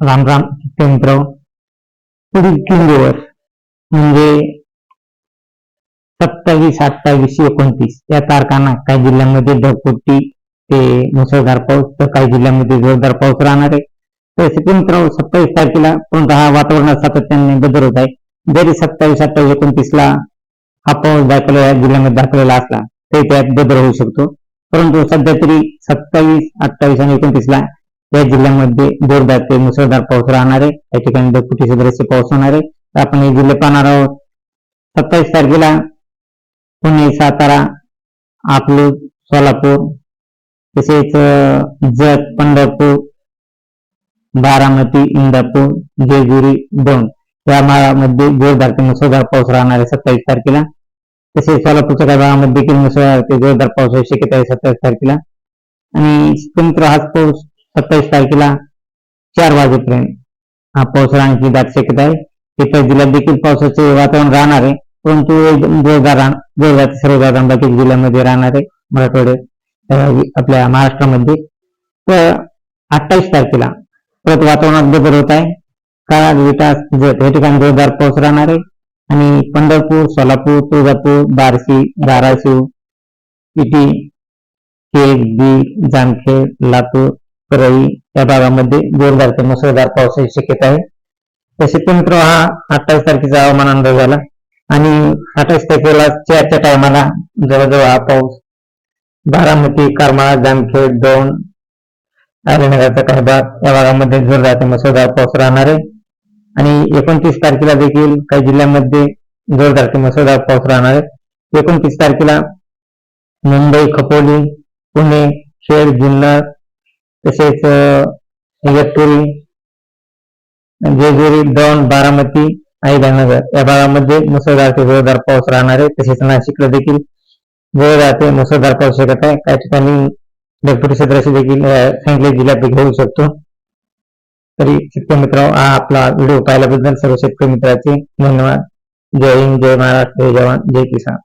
राम राम मित्र पुढील तीन दिवस म्हणजे सत्तावीस अठ्ठावीस एकोणतीस या तारखांना काही जिल्ह्यांमध्ये ढगफुटी ते मुसळधार पाऊस तर काही जिल्ह्यांमध्ये जोरदार पाऊस राहणार आहे. तसे मित्र सत्तावीस तारखेला परंतु हा वातावरणात सातत्याने बदल होत आहे? जरी सत्तावीस अठ्ठावीस एकोणतीस ला हा पाऊस दाखवला या जिल्ह्यामध्ये दाखवलेला असला तरी त्यात बदल होऊ शकतो. परंतु सध्या तरी सत्तावीस अठ्ठावीस आणि एकोणतीस ला या जिल्ह्यामध्ये जोरदार ते मुसळधार पाऊस राहणार आहे. या ठिकाणी ढगफुटी सदृश्य पाऊस होणार आहे. तर आपण हे जिल्हे पाहणार आहोत. सत्तावीस तारखेला पुणे सातारा अकलूज सोलापूर तसेच जत पंढरपूर बारामती इंदापूर जेजुरी दौंड या भागामध्ये जोरदार ते मुसळधार पाऊस राहणार आहे सत्तावीस तारखेला. तसेच सोलापूरच्या काही भागामध्ये देखील मुसळधार ते जोरदार पाऊस शक्यता आहे सत्तावीस तारखेला. आणि स्वतंत्र हाच पाऊस सत्तावीस तारखेला चार वाजेपर्यंत. हा पाऊस राहण्याची दाट शक्यता आहे. इतर जिल्ह्यात देखील पावसाचे वातावरण राहणार आहे. परंतु जोरदार जोरदार ते सर्व जिल्ह्यामध्ये राहणार आहे. मराठवाड्यात आपल्या महाराष्ट्रामध्ये. तर अठ्ठावीस तारखेला परत वातावरणात बदल होत आहे. काळा विकास जत या ठिकाणी जोरदार पाऊस राहणार आहे. आणि पंढरपूर सोलापूर तुळजापूर बारशी धाराशिव इटी केज बीड जामखेड लातूर परळी या भागामध्ये जोरदार ते मुसळधार पावसाची शक्यता आहे. तसे पण मित्र हा अठ्ठावीस तारखेचा हवामान अंदाज झाला. आणि अठ्ठावीस तारखेला चारच्या टायमाला जवळजवळ हा पाऊस बारामती करमाळा जामखेड दौंड आर्यनगरचा काही भाग या भागामध्ये जोरदार ते मुसळधार पाऊस राहणार आहे. आणि एकोणतीस तारखेला देखील काही जिल्ह्यांमध्ये जोरदार ते मुसळधार पाऊस राहणार आहे. एकोणतीस तारखेला मुंबई खपोली पुणे खेड जुन्नर तसेच इगतपुरी जेजुरी दौंड बारामती अहिल्यानगर या भागामध्ये मुसळधार ते जोरदार पाऊस राहणार आहे. तसेच नाशिकला देखील जोरदार ते मुसळधार पाऊस शकत आहे. काही ठिकाणी ढगफुटी क्षेत्राशी देखील सांगली जिल्ह्यात घेऊ शकतो. तरी शेतकरी मित्र हा आपला व्हिडिओ पाहिल्याबद्दल सर्व शेतकरी मित्राचे धन्यवाद. जय हिंद जय महाराष्ट्र जय जवान जय किसान.